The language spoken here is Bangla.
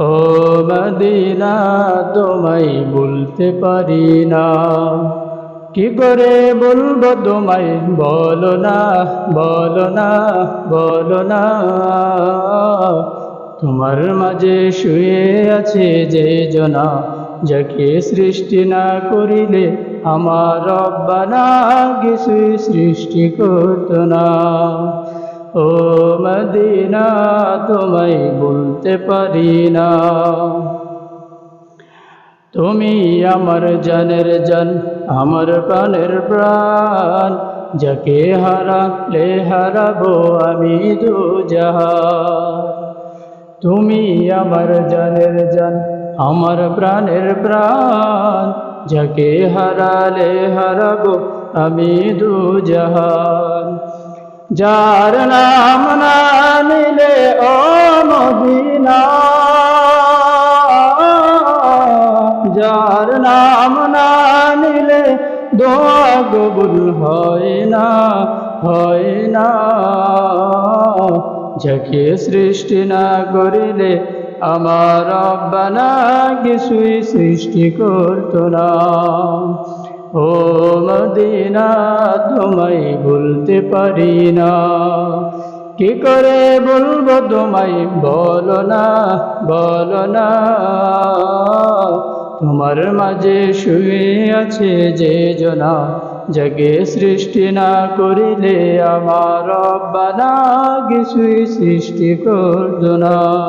ও মদিনা, তোমায় বলতে পারি না। কি করে বলব তোমায়? বলো না বলো না বলো না। তোমার মাঝে শুয়ে আছে যে জনা, যাকে সৃষ্টি না করিলে আমার রব্বানা কিছুই সৃষ্টি করত না। ও মদিনা, তোমায় বলতে পারি না। তুমি আমার জানের জান, আমার প্রাণের প্রাণ, যাকে হারালে হারাবো আমি দুজাহা তুমি আমার জানের জান, আমার প্রাণের প্রাণ, যাকে হারালে হারাবো আমি দু জাহান যার নাম না নিলে ও মদিনা, যার নাম না নিলে দোয়া হয় না হয় না। যাকে সৃষ্টি না করিলে আমার রব্বানা কিছুই সৃষ্টি করত না। ও মদিনা, তোমায় বলতে পারি না। কি করে বলব তোমায়? বলো না বলো না। তোমার মাঝে শুয়ে আছে যে জনা, জগে সৃষ্টি না করিলে আমার রব্বানা, কিছুই সৃষ্টি করতো না।